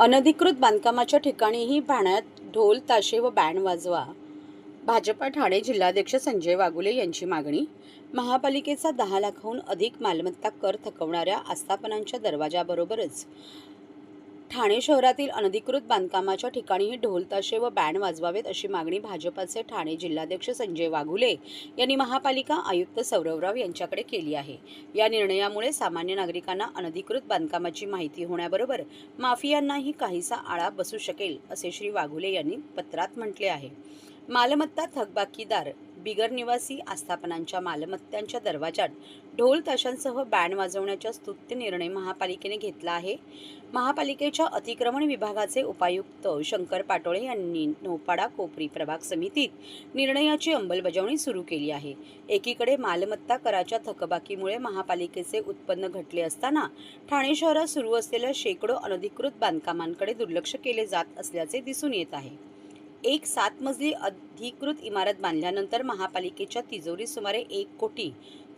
अनधिकृत बांधकामाच्या ठिकाणीही पाण्यात ढोल ताशे व बँड वाजवा. भाजपा ठाणे जिल्हाध्यक्ष संजय वागुले यांची मागणी महापालिकेचा दहा लाखाहून अधिक मालमत्ता कर थकवणाऱ्या आस्थापनांच्या दरवाजाबरोबरच ठाणे शहरातील अनधिकृत बांधकामाच्या ठिकाणीही ढोलताशे व बँड वाजवावेत अशी मागणी भाजपाचे ठाणे जिल्हाध्यक्ष संजय वाघुले यांनी महापालिका आयुक्त सौरवराव यांच्याकडे केली आहे. या निर्णयामुळे सामान्य नागरिकांना अनधिकृत बांधकामाची माहिती होण्याबरोबर माफियांनाही काहीसा आळा बसू शकेल असे श्री वाघुले यांनी पत्रात म्हटले आहे. मालमत्ता थकबाकीदार बिगर निवासी आस्थापनांच्या मालमत्तांच्या दरवाजात ढोल ताशांसह बँड वाजवण्याचा स्तुत्य निर्णय महापालिकेने घेतला आहे. महापालिकेच्या अतिक्रमण विभागाचे उपायुक्त शंकर पाटोळे यांनी नौपाडा कोपरी प्रभाग समितीत निर्णयाची अंमलबजावणी सुरू केली आहे. एकीकडे मालमत्ता कराच्या थकबाकीमुळे महापालिकेचे उत्पन्न घटले असताना ठाणे शहरात सुरू असलेल्या शेकडो अनधिकृत बांधकामांकडे दुर्लक्ष केले जात असल्याचे दिसून येत आहे. एक सात मजली अधिकृत इमारत बांधल्यानंतर महापालिकेच्या तिजोरीत सुमारे एक कोटी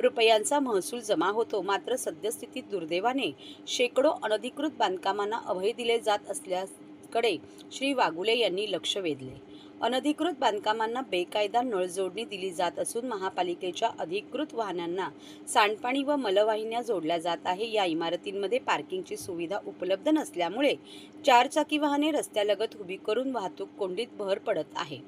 रुपयांचा महसूल जमा होतो. मात्र सद्यस्थितीत दुर्दैवाने शेकडो अनधिकृत बांधकामांना अभय दिले जात असल्याकडे श्री वागुले यांनी लक्ष वेधले. अनधिकृत बांधकामांना बेकायदा नळजोडणी दिली जात असून महापालिकेच्या अधिकृत वाहनांना सांडपाणी व मलवाहिन्या जोडल्या जात आहे. या इमारतींमध्ये पार्किंगची सुविधा उपलब्ध नसल्यामुळे चारचाकी वाहने रस्त्यालगत उभी करून वाहतूक कोंडीत भर पडत आहे.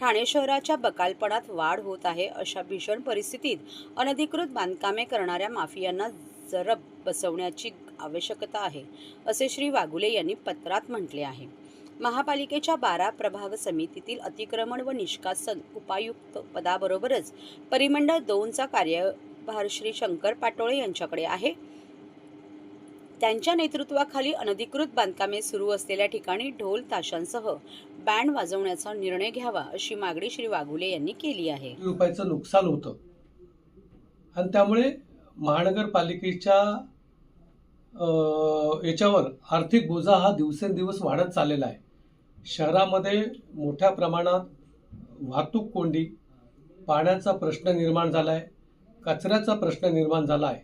ठाणे शहराच्या बकालपणात वाढ होत आहे अशा भीषण परिस्थितीत अनधिकृत बांधकामे करणाऱ्या माफियांना जरब बसवण्याची आवश्यकता आहे असे श्री वाघुले यांनी पत्रात म्हटले आहे. महापालिकेच्या बारा प्रभाव समितीतील अतिक्रमण व निष्कासन उपायुक्त पदाबरोबरच परिमंडळ दोनचा कार्यभार श्री शंकर पाटोळे यांच्याकडे आहे. त्यांच्या नेतृत्वाखाली अनधिकृत बांधकामे सुरू असलेल्या ठिकाणी ढोल ताशांसह बँड वाजवण्याचा निर्णय घ्यावा अशी मागणी श्री वाघुले यांनी केली आहे. रुपयाचं नुकसान होतं. आणि त्यामुळे महानगरपालिकेच्या याच्यावर आर्थिक बोजा हा दिवसेंदिवस वाढत चाललेला आहे. शहरामध्ये मोठ्या प्रमाणात वाहतूक कोंडी पाण्याचा प्रश्न निर्माण झाला आहे कचऱ्याचा प्रश्न निर्माण झाला आहे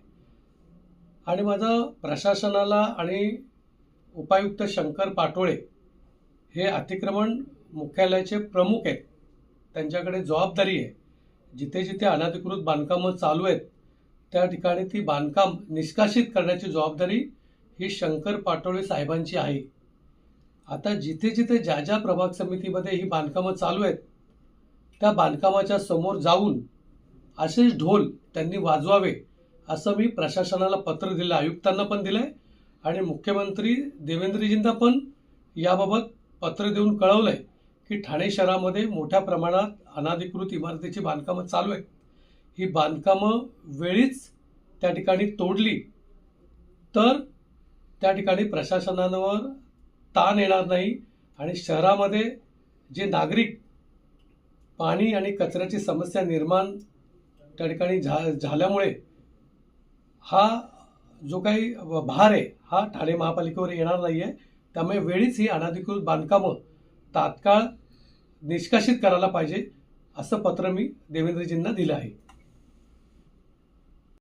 आणि माझं प्रशासनाला आणि उपायुक्त शंकर पाटोळे हे अतिक्रमण मुख्यालयाचे प्रमुख आहेत. त्यांच्याकडे जबाबदारी आहे. जिथे जिथे अनधिकृत बांधकामं चालू आहेत त्या ठिकाणी ती बांधकाम निष्कासित करण्याची जबाबदारी ही शंकर पाटोळे साहेबांची आहे. आता जिथे जिथे ज्या ज्या प्रभाग समितीमध्ये ही बांधकामं चालू आहेत त्या बांधकामाच्या समोर जाऊन असेच ढोल त्यांनी वाजवावे असं मी प्रशासनाला पत्र दिलं आयुक्तांना पण दिलं आहे आणि मुख्यमंत्री देवेंद्रजींना पण याबाबत पत्र देऊन कळवलं आहे की ठाणे शहरामध्ये मोठ्या प्रमाणात अनाधिकृत इमारतीची बांधकामं चालू आहेत. ही बांधकामं वेळीच त्या ठिकाणी तोडली तर त्या ठिकाणी प्रशासनावर ताण येणार नाही आणि शहरामध्ये जे नागरिक पाणी आणि कचऱ्याची समस्या निर्माण त्या ठिकाणी झा झाल्यामुळे हा जो काही भार आहे हा ठाणे महापालिकेवर येणार नाही आहे त्यामुळे वेळीच ही अनधिकृत बांधकामं तात्काळ निष्कासित करायला पाहिजे असं पत्र मी देवेंद्रजींना दिलं आहे.